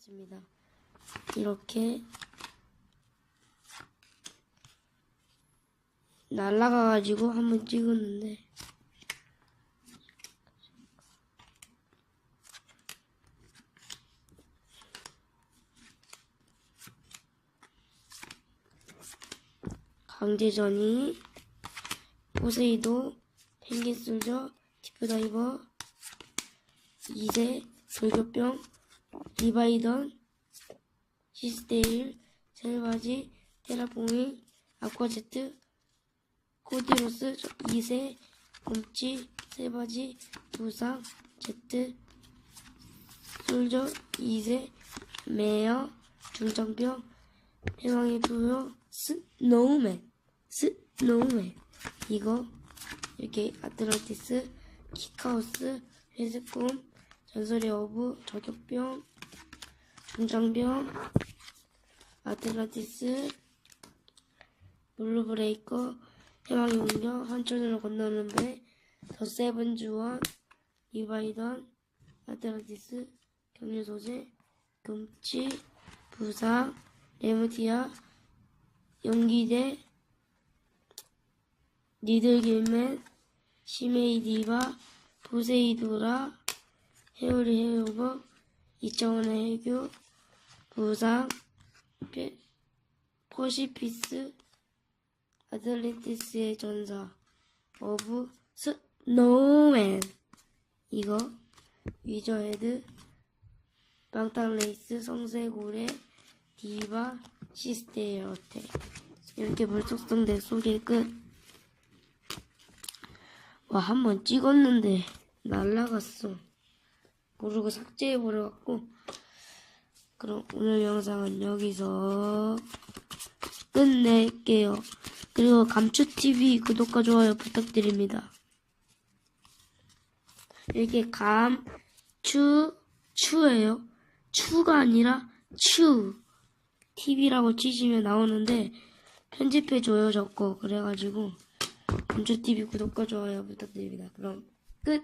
있습니다. 이렇게 날라가가지고 한번 찍었는데 강제전이 포세이도 펭귄솔저 디프다이버 2세 돌격병 리바이던 시스테일 셀바지 테라포밍 아쿠아제트 코디로스 2세 곰치 세바지 부상 제트 솔저 2세 메어 중장병 해왕의 부여 스노우맨 스노우맨. 이거 이렇게 아틀란티스 키카오스 회색곰 전설의 어부 저격병 중장병 아틀란티스 블루브레이커 해왕의 운명 한천으로 건너는 배 더 세븐 주원 리바이던 아틀란티스 경유 소재 금치 부상 레무티아 용기대 니들길맨 시메이디바 포세이도라 헤어리 헤어버 이정원의 해교 부상 페- 포시피스 아틀란티스의 전사 어부 스노우맨 이거 위저헤드 방탄레이스 성세고래 디바 시스테어테 이렇게 물속성대 소개 끝. 와 한 번 찍었는데 날라갔어. 모르고 삭제해버려갖고 그럼 오늘 영상은 여기서 끝낼게요. 그리고 감추TV 구독과 좋아요 부탁드립니다. 이렇게 감, 추, 추예요. 추가 아니라 추. TV라고 치시면 나오는데 편집해줘요, 저거. 그래가지고 감추TV 구독과 좋아요 부탁드립니다. 그럼 끝!